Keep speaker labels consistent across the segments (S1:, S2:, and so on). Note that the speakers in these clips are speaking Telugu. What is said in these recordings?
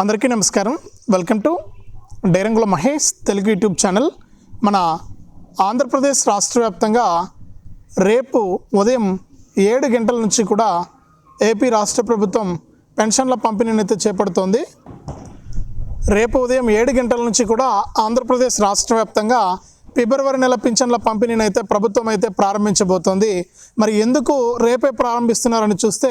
S1: అందరికీ నమస్కారం. వెల్కమ్ టు డైరంగుల మహేష్ తెలుగు యూట్యూబ్ ఛానల్. మన ఆంధ్రప్రదేశ్ రాష్ట్ర వ్యాప్తంగా రేపు ఉదయం ఏడు గంటల నుంచి కూడా ఏపీ రాష్ట్ర ప్రభుత్వం పెన్షన్ల పంపిణీని అయితే చేపడుతోంది. రేపు ఉదయం ఏడు గంటల నుంచి కూడా ఆంధ్రప్రదేశ్ రాష్ట్ర వ్యాప్తంగా ఫిబ్రవరి నెల పింఛన్ల పంపిణీని అయితే ప్రభుత్వం అయితే ప్రారంభించబోతోంది. మరి ఎందుకు రేపే ప్రారంభిస్తున్నారని చూస్తే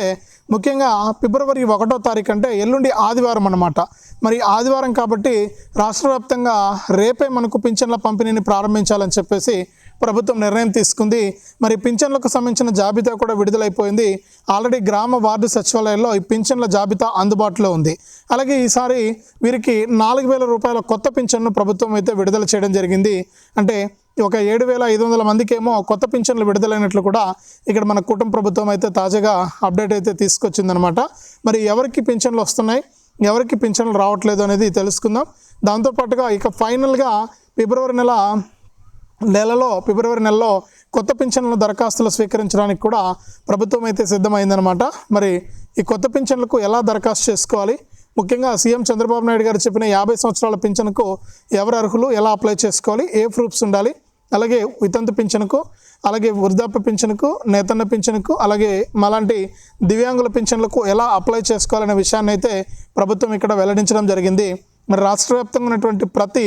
S1: ముఖ్యంగా ఫిబ్రవరి ఒకటో తారీఖు అంటే ఎల్లుండి ఆదివారం అనమాట మరి ఆదివారం కాబట్టి రాష్ట్ర వ్యాప్తంగా రేపే మనకు పింఛన్ల పంపిణీని ప్రారంభించాలని చెప్పేసి ప్రభుత్వం నిర్ణయం తీసుకుంది. మరి పింఛన్లకు సంబంధించిన జాబితా కూడా విడుదలైపోయింది. ఆల్రెడీ గ్రామ వార్డు సచివాలయాల్లో ఈ పింఛన్ల జాబితా అందుబాటులో ఉంది. అలాగే ఈసారి వీరికి నాలుగు వేల రూపాయల కొత్త పింఛన్ను ప్రభుత్వం అయితే విడుదల చేయడం జరిగింది. అంటే ఒక ఏడు వేల ఐదు వందల మందికేమో కొత్త పింఛన్లు విడుదలైనట్లు కూడా ఇక్కడ మన కుటుంబ ప్రభుత్వం అయితే తాజాగా అప్డేట్ అయితే తీసుకొచ్చిందనమాట మరి ఎవరికి పింఛన్లు వస్తున్నాయి? ఎవరికి పింఛన్లు రావట్లేదు అనేది తెలుసుకుందాం. దాంతోపాటుగా ఇక ఫైనల్గా ఫిబ్రవరి నెల నెలలో ఫిబ్రవరి నెలలో కొత్త పింఛన్ల దరఖాస్తులు స్వీకరించడానికి కూడా ప్రభుత్వం అయితే సిద్ధమైందనమాట మరి ఈ కొత్త పింఛన్లకు ఎలా దరఖాస్తు చేసుకోవాలి? ముఖ్యంగా సీఎం చంద్రబాబు నాయుడు గారు చెప్పిన యాభై సంవత్సరాల పింఛన్కు ఎవరు అర్హులు? ఎలా అప్లై చేసుకోవాలి? ఏ ప్రూఫ్స్ ఉండాలి? అలాగే వితంతు పింఛన్కు అలాగే వృద్ధాప్య పింఛన్కు నేతన్న పింఛన్కు అలాగే మలాంటి దివ్యాంగుల పింఛన్లకు ఎలా అప్లై చేసుకోవాలనే విషయాన్ని అయితే ప్రభుత్వం ఇక్కడ వెల్లడించడం జరిగింది. మరి రాష్ట్ర వ్యాప్తంగా ఉన్నటువంటి ప్రతి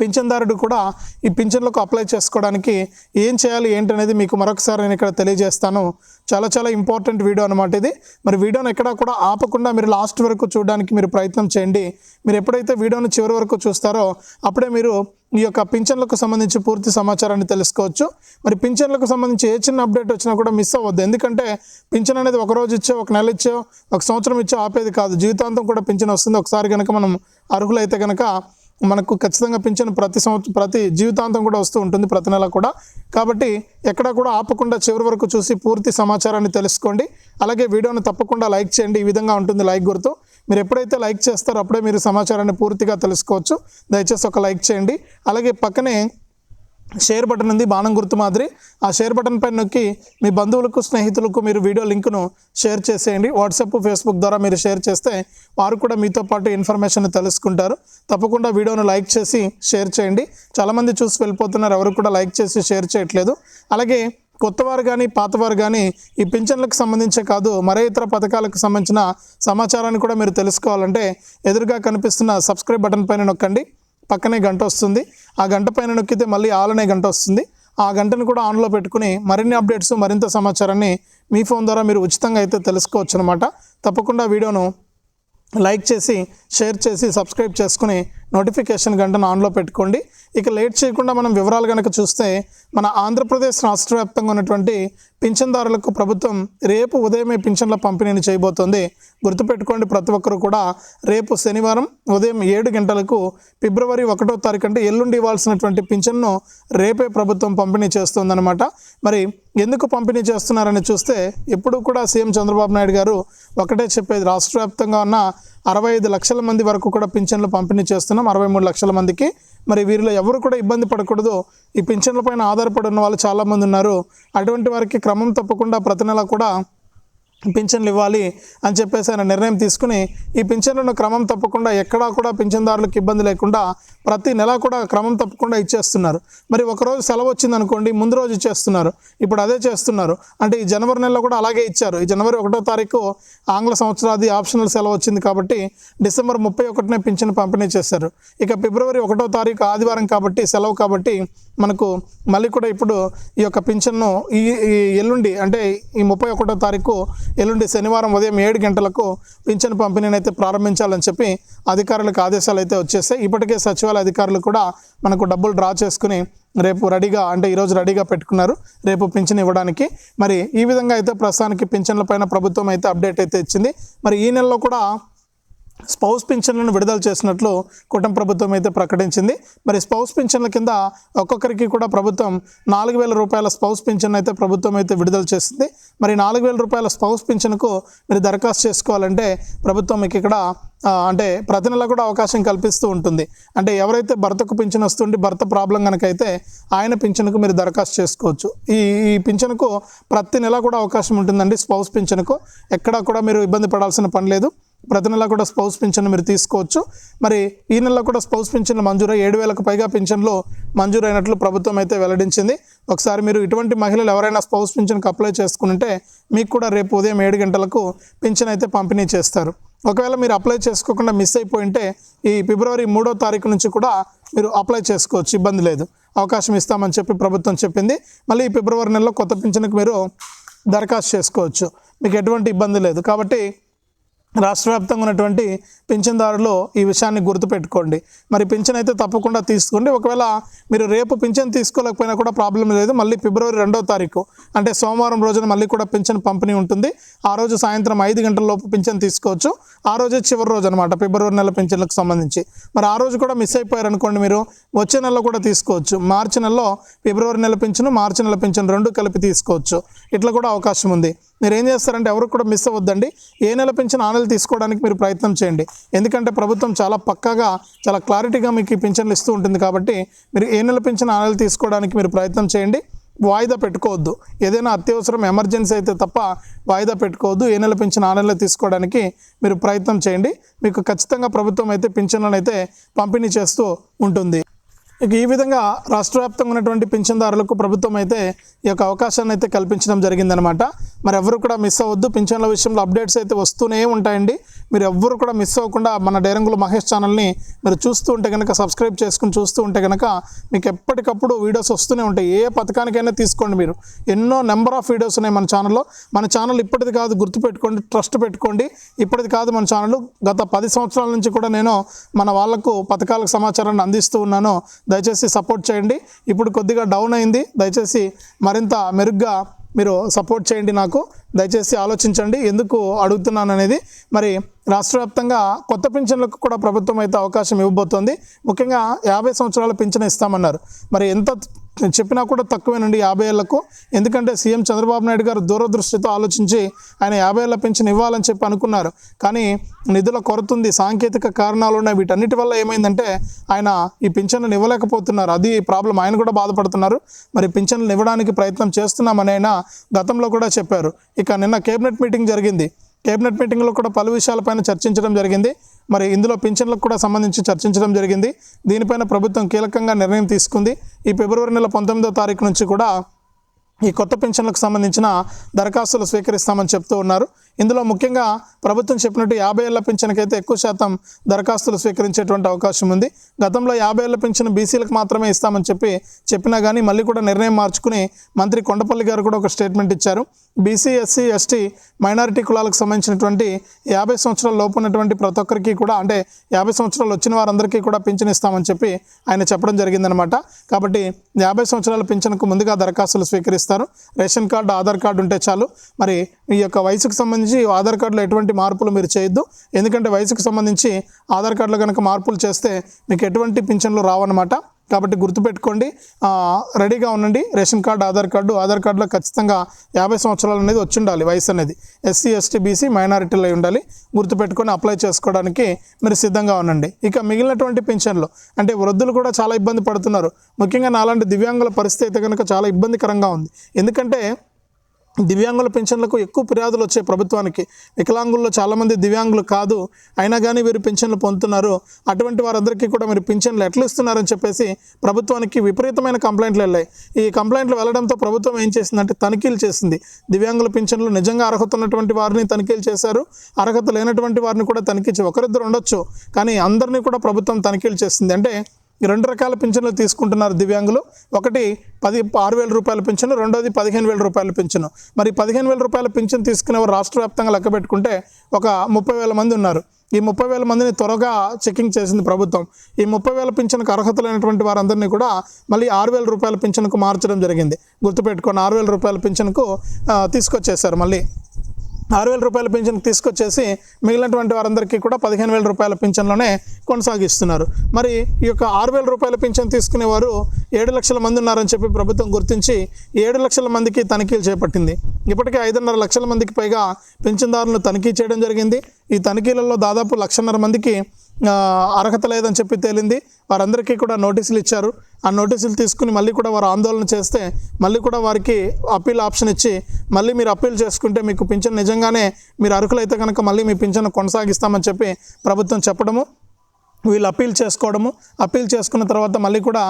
S1: పింఛన్దారుడు కూడా ఈ పింఛన్లకు అప్లై చేసుకోవడానికి ఏం చేయాలి ఏంటనేది మీకు మరొకసారి నేను ఇక్కడ తెలియజేస్తాను. చాలా చాలా ఇంపార్టెంట్ వీడియో అనమాట ఇది. మరి వీడియోను ఎక్కడా కూడా ఆపకుండా మీరు లాస్ట్ వరకు చూడడానికి మీరు ప్రయత్నం చేయండి. మీరు ఎప్పుడైతే వీడియోను చివరి వరకు చూస్తారో అప్పుడే మీరు ఈ యొక్క పింఛన్లకు సంబంధించి పూర్తి సమాచారాన్ని తెలుసుకోవచ్చు. మరి పింఛన్లకు సంబంధించి ఏ చిన్న అప్డేట్ వచ్చినా కూడా మిస్ అవ్వద్దు. ఎందుకంటే పింఛన్ అనేది ఒక రోజు ఇచ్చో ఒక నెల ఇచ్చో ఒక సంవత్సరం ఇచ్చో ఆపేది కాదు. జీవితాంతం కూడా పింఛన్ వస్తుంది. ఒకసారి కనుక మనం అర్హులైతే కనుక మనకు ఖచ్చితంగా పింఛను ప్రతి సంవత్సరం ప్రతి జీవితాంతం కూడా వస్తూ ఉంటుంది ప్రతి నెల కూడా. కాబట్టి ఎక్కడా కూడా ఆపకుండా చివరి వరకు చూసి పూర్తి సమాచారాన్ని తెలుసుకోండి. అలాగే వీడియోను తప్పకుండా లైక్ చేయండి. ఈ విధంగా ఉంటుంది లైక్ గుర్తు. మీరు ఎప్పుడైతే లైక్ చేస్తారో అప్పుడే మీరు సమాచారాన్ని పూర్తిగా తెలుసుకోవచ్చు. దయచేసి ఒక లైక్ చేయండి. అలాగే పక్కనే షేర్ బటన్ ఉంది బాణం గుర్తు మాదిరి. ఆ షేర్ బటన్ పైన నొక్కి మీ బంధువులకు స్నేహితులకు మీరు వీడియో లింక్ను షేర్ చేసేయండి. వాట్సాప్ ఫేస్బుక్ ద్వారా మీరు షేర్ చేస్తే వారు కూడా మీతో పాటు ఇన్ఫర్మేషన్ తెలుసుకుంటారు. తప్పకుండా వీడియోను లైక్ చేసి షేర్ చేయండి. చాలామంది చూసి వెళ్ళిపోతున్నారు ఎవరు కూడా లైక్ చేసి షేర్ చేయట్లేదు. అలాగే కొత్తవారు కానీ పాతవారు కానీ ఈ పింఛన్లకు సంబంధించే కాదు మరే ఇతర పథకాలకు సంబంధించిన సమాచారాన్ని కూడా మీరు తెలుసుకోవాలంటే ఎదురుగా కనిపిస్తున్న సబ్స్క్రైబ్ బటన్ పైన నొక్కండి. పక్కనే గంట వస్తుంది. ఆ గంట పైన నొక్కితే మళ్ళీ ఆల్ అనే గంట వస్తుంది. ఆ గంటను కూడా ఆన్లో పెట్టుకుని మరిన్ని అప్డేట్స్ మరింత సమాచారాన్ని మీ ఫోన్ ద్వారా మీరు ఉచితంగా అయితే తెలుసుకోవచ్చు అనమాట తప్పకుండా వీడియోను లైక్ చేసి షేర్ చేసి సబ్స్క్రైబ్ చేసుకుని నోటిఫికేషన్ గంటను ఆన్లో పెట్టుకోండి. ఇక లేట్ చేయకుండా మనం వివరాలు కనుక చూస్తే మన ఆంధ్రప్రదేశ్ రాష్ట్ర వ్యాప్తంగా ఉన్నటువంటి పింఛన్దారులకు ప్రభుత్వం రేపు ఉదయమే పింఛన్ల పంపిణీని చేయబోతోంది. గుర్తుపెట్టుకోండి ప్రతి ఒక్కరు కూడా రేపు శనివారం ఉదయం ఏడు గంటలకు ఫిబ్రవరి ఒకటో తారీఖు అంటే ఎల్లుండి ఇవ్వాల్సినటువంటి పింఛన్ను రేపే ప్రభుత్వం పంపిణీ చేస్తుందన్నమాట. మరి ఎందుకు పంపిణీ చేస్తున్నారని చూస్తే ఎప్పుడు కూడా సీఎం చంద్రబాబు నాయుడు గారు ఒకటే చెప్పేది రాష్ట్ర వ్యాప్తంగా ఉన్న అరవై ఐదు లక్షల మంది వరకు కూడా పింఛన్లు పంపిణీ చేస్తున్నాం. అరవై మూడు లక్షల మందికి మరి వీరిలో ఎవరు కూడా ఇబ్బంది పడకూడదు. ఈ పింఛన్ల పైన ఆధారపడి ఉన్న వాళ్ళు చాలామంది ఉన్నారు. అటువంటి వారికి క్రమం తప్పకుండా ప్రతి నెల కూడా పింఛన్లు ఇవ్వాలి అని చెప్పేసి ఆయన నిర్ణయం తీసుకుని ఈ పింఛన్లను క్రమం తప్పకుండా ఎక్కడా కూడా పింఛన్దారులకు ఇబ్బంది లేకుండా ప్రతి నెల కూడా క్రమం తప్పకుండా ఇచ్చేస్తున్నారు. మరి ఒకరోజు సెలవు వచ్చింది అనుకోండి ముందు రోజు ఇచ్చేస్తున్నారు. ఇప్పుడు అదే చేస్తున్నారు. అంటే ఈ జనవరి నెలలో కూడా అలాగే ఇచ్చారు. ఈ జనవరి ఒకటో తారీఖు ఆంగ్ల సంవత్సరాది ఆప్షనల్ సెలవు వచ్చింది కాబట్టి డిసెంబర్ ముప్పై ఒకటినే పింఛన్ పంపిణీ చేశారు. ఇక ఫిబ్రవరి ఒకటో తారీఖు ఆదివారం కాబట్టి సెలవు కాబట్టి మనకు మళ్ళీ కూడా ఇప్పుడు ఈ యొక్క పింఛన్ను ఈ ఈ ఎల్లుండి అంటే ఈ ముప్పై ఒకటో తారీఖు ఎల్లుండి శనివారం ఉదయం ఏడు గంటలకు పింఛన్ పంపిణీని అయితే ప్రారంభించాలని చెప్పి అధికారులకు ఆదేశాలు అయితే వచ్చేస్తాయి. ఇప్పటికే సచివాలయ అధికారులు కూడా మనకు డబ్బులు డ్రా చేసుకుని రేపు రెడీగా అంటే ఈరోజు రెడీగా పెట్టుకున్నారు. రేపు పింఛన్ ఇవ్వడానికి. మరి ఈ విధంగా అయితే ప్రస్తుతానికి పింఛన్ల పైన ప్రభుత్వం అయితే అప్డేట్ అయితే ఇచ్చింది. మరి ఈ నెలలో కూడా స్పౌస్ పింఛన్లను విడుదల చేసినట్లు కుటుంబ ప్రభుత్వం అయితే ప్రకటించింది. మరి స్పౌస్ పింఛన్ల కింద ఒక్కొక్కరికి కూడా ప్రభుత్వం నాలుగు వేల రూపాయల స్పౌస్ పింఛన్ అయితే ప్రభుత్వం అయితే విడుదల చేసింది. మరి నాలుగు వేల రూపాయల స్పౌస్ పింఛన్కు మీరు దరఖాస్తు చేసుకోవాలంటే ప్రభుత్వం మీకు ఇక్కడ అంటే ప్రతి నెల కూడా అవకాశం కల్పిస్తూ ఉంటుంది. అంటే ఎవరైతే భర్తకు పింఛన్ వస్తుంటే భర్త ప్రాబ్లం కనుకైతే ఆయన పింఛన్కు మీరు దరఖాస్తు చేసుకోవచ్చు. ఈ ఈ పింఛన్కు ప్రతి నెల కూడా అవకాశం ఉంటుందండి స్పౌస్ పింఛన్కు. ఎక్కడా కూడా మీరు ఇబ్బంది పడాల్సిన పని లేదు. ప్రతి నెల కూడా స్పౌస్ పింఛన్ మీరు తీసుకోవచ్చు. మరి ఈ నెలలో కూడా స్పౌస్ పింఛన్ మంజూరై ఏడు వేలకు పైగా పింఛన్లు మంజూరైనట్లు ప్రభుత్వం అయితే వెల్లడించింది. ఒకసారి మీరు ఇటువంటి మహిళలు ఎవరైనా స్పౌస్ పింఛన్కి అప్లై చేసుకుంటే మీకు కూడా రేపు ఉదయం ఏడు గంటలకు పింఛన్ అయితే పంపిణీ చేస్తారు. ఒకవేళ మీరు అప్లై చేసుకోకుండా మిస్ అయిపోయింటే ఈ ఫిబ్రవరి మూడో తారీఖు నుంచి కూడా మీరు అప్లై చేసుకోవచ్చు. ఇబ్బంది లేదు. అవకాశం ఇస్తామని చెప్పి ప్రభుత్వం చెప్పింది. మళ్ళీ ఈ ఫిబ్రవరి నెలలో కొత్త పింఛన్కి మీరు దరఖాస్తు చేసుకోవచ్చు. మీకు ఎటువంటి ఇబ్బంది లేదు. కాబట్టి రాష్ట్ర వ్యాప్తంగా ఉన్నటువంటి పింఛన్దారులు ఈ విషయాన్ని గుర్తుపెట్టుకోండి. మరి పింఛన్ అయితే తప్పకుండా తీసుకోండి. ఒకవేళ మీరు రేపు పింఛన్ తీసుకోలేకపోయినా కూడా ప్రాబ్లం లేదు. మళ్ళీ ఫిబ్రవరి రెండో తారీఖు అంటే సోమవారం రోజున మళ్ళీ కూడా పింఛన్ పంపిణీ ఉంటుంది. ఆ రోజు సాయంత్రం ఐదు గంటల లోపు పింఛన్ తీసుకోవచ్చు. ఆ రోజే చివరి రోజు అనమాట ఫిబ్రవరి నెల పింఛన్లకు సంబంధించి. మరి ఆ రోజు కూడా మిస్ అయిపోయారు అనుకోండి మీరు వచ్చే నెలలో కూడా తీసుకోవచ్చు. మార్చి నెలలో ఫిబ్రవరి నెల పింఛను మార్చి నెల పింఛను రెండు కలిపి తీసుకోవచ్చు. ఇట్లా కూడా అవకాశం ఉంది. మీరు ఏం చేస్తారంటే ఎవరు కూడా మిస్ అవ్వద్దండి. ఏ నెల పింఛన్ ఆ నెల తీసుకోవడానికి మీరు ప్రయత్నం చేయండి. ఎందుకంటే ప్రభుత్వం చాలా పక్కాగా చాలా క్లారిటీగా మీకు ఈ పింఛన్లు ఇస్తూ ఉంటుంది కాబట్టి మీరు ఏ నెల పింఛన్ ఆ నెల తీసుకోవడానికి మీరు ప్రయత్నం చేయండి. వాయిదా పెట్టుకోవద్దు. ఏదైనా అత్యవసరం ఎమర్జెన్సీ అయితే తప్ప వాయిదా పెట్టుకోవద్దు. ఏ నెల పింఛన్ ఆ నెలలో తీసుకోవడానికి మీరు ప్రయత్నం చేయండి. మీకు ఖచ్చితంగా ప్రభుత్వం అయితే పింఛన్లను అయితే పంపిణీ చేస్తూ ఉంటుంది. ఇక ఈ విధంగా రాష్ట్ర వ్యాప్తంగా ఉన్నటువంటి పింఛన్దారులకు ప్రభుత్వం అయితే ఈ యొక్క అవకాశాన్ని అయితే కల్పించడం జరిగిందనమాట. మరి ఎవరు కూడా మిస్ అవ్వద్దు. పింఛన్ల విషయంలో అప్డేట్స్ అయితే వస్తూనే ఉంటాయండి. మీరు ఎవ్వరు కూడా మిస్ అవ్వకుండా మన డైరంగుల మహేష్ ఛానల్ని మీరు చూస్తూ ఉంటే కనుక సబ్స్క్రైబ్ చేసుకుని చూస్తూ ఉంటే కనుక మీకు ఎప్పటికప్పుడు వీడియోస్ వస్తూనే ఉంటాయి. ఏ పథకానికైనా తీసుకోండి మీరు. ఎన్నో నెంబర్ ఆఫ్ వీడియోస్ ఉన్నాయి మన ఛానల్లో మన ఛానల్ ఇప్పటిది కాదు గుర్తుపెట్టుకోండి ట్రస్ట్ పెట్టుకోండి. ఇప్పటిది కాదు మన ఛానల్ గత పది సంవత్సరాల నుంచి కూడా నేను మన వాళ్ళకు పథకాలకు సమాచారాన్ని అందిస్తూ ఉన్నాను. దయచేసి సపోర్ట్ చేయండి. ఇప్పుడు కొద్దిగా డౌన్ అయింది. దయచేసి మరింత మెరుగ్గా మీరు సపోర్ట్ చేయండి నాకు. దయచేసి ఆలోచించండి ఎందుకు అడుగుతున్నాను అనేది మరి రాష్ట్ర వ్యాప్తంగా కొత్త పింఛన్లకు కూడా ప్రభుత్వం అయితే అవకాశం ఇవ్వబోతోంది. ముఖ్యంగా యాభై సంవత్సరాల పింఛన్ ఇస్తామన్నారు. మరి ఎంత చెప్పినా కూడా తక్కువేనండి యాభై ఏళ్ళకు ఎందుకంటే సీఎం చంద్రబాబు నాయుడు గారు దూరదృష్టితో ఆలోచించి ఆయన యాభై ఏళ్ళ పెన్షన్ ఇవ్వాలని చెప్పి అనుకున్నారు. కానీ నిధుల కొరత ఉంది సాంకేతిక కారణాలు ఉన్నాయి. వీటన్నిటి వల్ల ఏమైందంటే ఆయన ఈ పింఛన్లను ఇవ్వలేకపోతున్నారు. అది ప్రాబ్లం ఆయన కూడా బాధపడుతున్నారు. మరి పింఛన్లను ఇవ్వడానికి ప్రయత్నం చేస్తున్నామని ఆయన గతంలో కూడా చెప్పారు. ఇక నిన్న కేబినెట్ మీటింగ్ జరిగింది. కేబినెట్ మీటింగ్లో కూడా పలు విషయాలపైన చర్చించడం జరిగింది. మరి ఇందులో పింఛన్లకు కూడా సంబంధించి చర్చించడం జరిగింది. దీనిపైన ప్రభుత్వం కీలకంగా నిర్ణయం తీసుకుంది. ఈ ఫిబ్రవరి నెల పంతొమ్మిదో తారీఖు నుంచి కూడా ఈ కొత్త పెన్షన్లకు సంబంధించిన దరఖాస్తులు స్వీకరిస్తామని చెప్తూ ఉన్నారు. ఇందులో ముఖ్యంగా ప్రభుత్వం చెప్పినట్టు యాభై ఏళ్ళ పింఛన్కి అయితే ఎక్కువ శాతం దరఖాస్తులు స్వీకరించేటువంటి అవకాశం ఉంది. గతంలో యాభై ఏళ్ళ పింఛన్ బీసీలకు మాత్రమే ఇస్తామని చెప్పి చెప్పినా కానీ మళ్ళీ కూడా నిర్ణయం మార్చుకుని మంత్రి కొండపల్లి గారు కూడా ఒక స్టేట్మెంట్ ఇచ్చారు. బీసీ ఎస్సీ ఎస్టీ మైనారిటీ కులాలకు సంబంధించినటువంటి యాభై సంవత్సరాల లోపు ఉన్నటువంటి ప్రతి ఒక్కరికి కూడా అంటే యాభై సంవత్సరాలు వచ్చిన వారందరికీ కూడా పింఛన్ ఇస్తామని చెప్పి ఆయన చెప్పడం జరిగిందనమాట కాబట్టి యాభై సంవత్సరాల పింఛన్కు ముందుగా దరఖాస్తులు స్వీకరిస్తారు. రేషన్ కార్డు ఆధార్ కార్డు ఉంటే చాలు. మరి ఈ యొక్క వయసుకు సంబంధించి ఆధార్ కార్డులో ఎటువంటి మార్పులు మీరు చేయొద్దు. ఎందుకంటే వయసుకు సంబంధించి ఆధార్ కార్డులో కనుక మార్పులు చేస్తే మీకు ఎటువంటి పింఛన్లు రావన్నమాట. కాబట్టి గుర్తుపెట్టుకోండి రెడీగా ఉండండి. Ration card Aadhaar card Aadhaar కార్డులో ఖచ్చితంగా యాభై సంవత్సరాలు అనేది వచ్చి ఉండాలి వయసు అనేది. ఎస్సీ ఎస్టీ బీసీ మైనారిటీలో ఉండాలి. గుర్తుపెట్టుకొని అప్లై చేసుకోవడానికి మీరు సిద్ధంగా ఉండండి. ఇక మిగిలినటువంటి పెన్షన్లు అంటే వృద్ధులు కూడా చాలా ఇబ్బంది పడుతున్నారు. ముఖ్యంగా నాలాంటి దివ్యాంగుల పరిస్థితి అయితే కనుక చాలా ఇబ్బందికరంగా ఉంది. ఎందుకంటే దివ్యాంగుల పెన్షన్లకు ఎక్కువ ఫిర్యాదులు వచ్చాయి ప్రభుత్వానికి వికలాంగుల్లో చాలామంది దివ్యాంగులు కాదు. అయినా కానీ వీరు పెన్షన్లు పొందుతున్నారు. అటువంటి వారందరికీ కూడా మీరు పెన్షన్లు ఎట్లా ఇస్తున్నారని చెప్పేసి ప్రభుత్వానికి విపరీతమైన కంప్లైంట్లు వెళ్ళాయి. ఈ కంప్లైంట్లు వెళ్ళడంతో ప్రభుత్వం ఏం చేసిందంటే తనిఖీలు చేసింది. దివ్యాంగుల పెన్షన్లు నిజంగా అర్హత ఉన్నటువంటి వారిని తనిఖీలు చేశారు. అర్హత లేనటువంటి వారిని కూడా తనిఖీ చే- ఒకరిద్దరు ఉండొచ్చు. కానీ అందరినీ కూడా ప్రభుత్వం తనిఖీలు చేసింది. అంటే రెండు రకాల పింఛన్లు తీసుకుంటున్నారు దివ్యాంగులు. ఒకటి పది ఆరు వేల రూపాయల పింఛను రెండోది పదిహేను వేల రూపాయల పింఛను. మరి పదిహేను వేల రూపాయల పింఛను తీసుకునేవారు రాష్ట్ర వ్యాప్తంగా లెక్క పెట్టుకుంటే ఒక ముప్పై వేల మంది ఉన్నారు. ఈ ముప్పై వేల మందిని త్వరగా చెకింగ్ చేసింది ప్రభుత్వం. ఈ ముప్పై వేల పింఛన్కు అర్హతలైనటువంటి వారందరినీ కూడా మళ్ళీ ఆరు వేల రూపాయల పింఛన్కు మార్చడం జరిగింది. గుర్తుపెట్టుకొని ఆరు వేల రూపాయల పింఛన్కు తీసుకొచ్చేసారు మళ్ళీ. ఆరు వేల రూపాయల పింఛన్ తీసుకొచ్చేసి మిగిలినటువంటి వారందరికీ కూడా పదిహేను వేల రూపాయల పింఛన్లోనే కొనసాగిస్తున్నారు. మరి ఈ యొక్క ఆరు వేల రూపాయల పింఛన్ తీసుకునేవారు ఏడు లక్షల మంది ఉన్నారని చెప్పి ప్రభుత్వం గుర్తించి ఏడు లక్షల మందికి తనిఖీలు చేపట్టింది. ఇప్పటికే ఐదున్నర లక్షల మందికి పైగా పింఛన్దారులను తనిఖీ చేయడం జరిగింది. ఈ తనిఖీలలో దాదాపు లక్షన్నర మందికి అర్హత లేదని చెప్పి తేలింది. వారందరికీ కూడా నోటీసులు ఇచ్చారు. ఆ నోటీసులు తీసుకుని మళ్ళీ కూడా వారు ఆందోళన చేస్తే మళ్ళీ కూడా వారికి అప్పీల్ ఆప్షన్ ఇచ్చి మళ్ళీ మీరు అప్పీల్ చేసుకుంటే మీకు పింఛన్ నిజంగానే మీరు అర్హులైతే కనుక మళ్ళీ మీ పింఛన్ కొనసాగిస్తామని చెప్పి ప్రభుత్వం చెప్పడము. వీళ్ళు అప్పీల్ చేసుకోవడము అప్పీల్ చేసుకున్న తర్వాత మళ్ళీ కూడా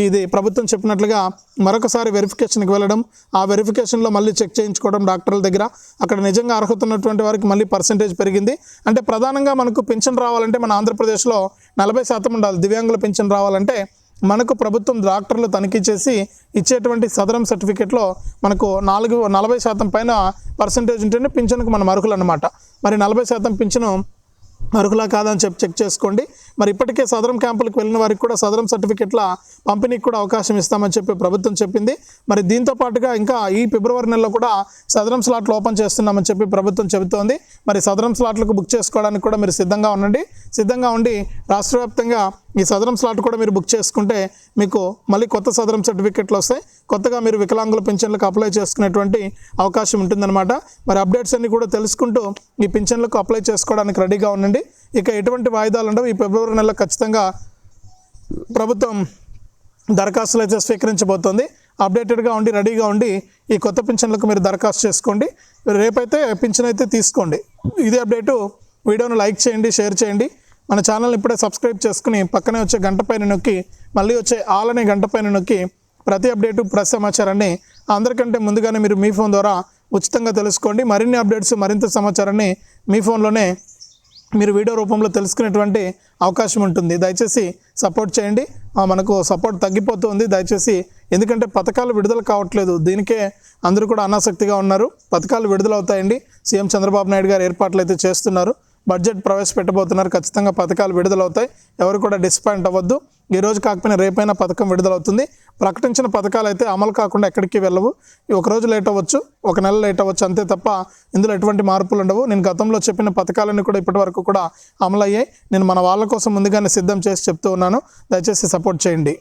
S1: ఇది ప్రభుత్వం చెప్పినట్లుగా మరొకసారి వెరిఫికేషన్కి వెళ్ళడం ఆ వెరిఫికేషన్లో మళ్ళీ చెక్ చేయించుకోవడం డాక్టర్ల దగ్గర. అక్కడ నిజంగా అర్హత ఉన్నటువంటి వారికి మళ్ళీ పర్సంటేజ్ పెరిగింది. అంటే ప్రధానంగా మనకు పెన్షన్ రావాలంటే మన ఆంధ్రప్రదేశ్లో నలభై శాతం ఉండాలి. దివ్యాంగుల పెన్షన్ రావాలంటే మనకు ప్రభుత్వం డాక్టర్లు తనిఖీ చేసి ఇచ్చేటువంటి సదరం సర్టిఫికేట్లో మనకు నాలుగు నలభై శాతం పైన పర్సంటేజ్ ఉంటేనే పింఛన్కు మనం అర్హులు అనమాట మరి నలభై శాతం పింఛను అర్హులా కాదని చెప్పి చెక్ చేసుకోండి. మరి ఇప్పటికే సదరం క్యాంపులకు వెళ్ళిన వారికి కూడా సదరం సర్టిఫికెట్ల పంపిణీకి కూడా అవకాశం ఇస్తామని చెప్పి ప్రభుత్వం చెప్పింది. మరి దీంతో పాటుగా ఇంకా ఈ ఫిబ్రవరి నెలలో కూడా సదరం స్లాట్లు ఓపెన్ చేస్తున్నామని చెప్పి ప్రభుత్వం చెబుతోంది. మరి సదరం స్లాట్లకు బుక్ చేసుకోవడానికి కూడా మీరు సిద్ధంగా ఉండండి. సిద్ధంగా ఉండి రాష్ట్రవ్యాప్తంగా ఈ సదరం స్లాట్ కూడా మీరు బుక్ చేసుకుంటే మీకు మళ్ళీ కొత్త సదరం సర్టిఫికెట్లు వస్తాయి. కొత్తగా మీరు వికలాంగుల పింఛన్లకు అప్లై చేసుకునేటువంటి అవకాశం ఉంటుందన్నమాట. మరి అప్డేట్స్ అన్ని కూడా తెలుసుకుంటూ ఈ పింఛన్లకు అప్లై చేసుకోవడానికి రెడీగా ఉండండి. ఇక ఎటువంటి వాయిదాలు ఉండవు. ఈ ఫిబ్రవరి నెలలో ఖచ్చితంగా ప్రభుత్వం దరఖాస్తులు అయితే స్వీకరించబోతోంది. అప్డేటెడ్గా ఉండి రెడీగా ఉండి ఈ కొత్త పింఛన్లకు మీరు దరఖాస్తు చేసుకోండి. రేపైతే పింఛన్ అయితే తీసుకోండి. ఇదే అప్డేటు. వీడియోను లైక్ చేయండి షేర్ చేయండి. మన ఛానల్ని ఇప్పుడే సబ్స్క్రైబ్ చేసుకుని పక్కనే వచ్చే గంట పైన నొక్కి మళ్ళీ వచ్చే ఆల్ అనే గంట పైన నొక్కి ప్రతి అప్డేటు ప్రతి సమాచారాన్ని అందరికంటే ముందుగానే మీరు మీ ఫోన్ ద్వారా ఉచితంగా తెలుసుకోండి. మరిన్ని అప్డేట్స్ మరింత సమాచారాన్ని మీ ఫోన్లోనే మీరు వీడియో రూపంలో తెలుసుకునేటువంటి అవకాశం ఉంటుంది. దయచేసి సపోర్ట్ చేయండి. మనకు సపోర్ట్ తగ్గిపోతుంది. దయచేసి ఎందుకంటే పథకాలు విడుదల కావట్లేదు. దీనికే అందరూ కూడా అనాసక్తిగా ఉన్నారు. పథకాలు విడుదలవుతాయండి. సీఎం చంద్రబాబు నాయుడు గారు ఏర్పాట్లు అయితే చేస్తున్నారు. బడ్జెట్ ప్రవేశపెట్టబోతున్నారు. ఖచ్చితంగా పథకాలు విడుదలవుతాయి. ఎవరు కూడా డిసప్పాయింట్ అవ్వద్దు. ఈ రోజు కాకపోయినా రేపైనా పథకం విడుదలవుతుంది. ప్రకటించిన పథకాలు అయితే అమలు కాకుండా ఎక్కడికి వెళ్ళవు. ఒక రోజు లేట్ అవ్వచ్చు ఒక నెల లేట్ అవ్వచ్చు అంతే తప్ప ఇందులో ఎటువంటి మార్పులు ఉండవు. నేను గతంలో చెప్పిన పథకాలన్నీ కూడా ఇప్పటి వరకు కూడా అమలయ్యాయి. నేను మన వాళ్ళ కోసం ముందుగానే సిద్ధం చేసి చెప్తూ ఉన్నాను. దయచేసి సపోర్ట్ చేయండి.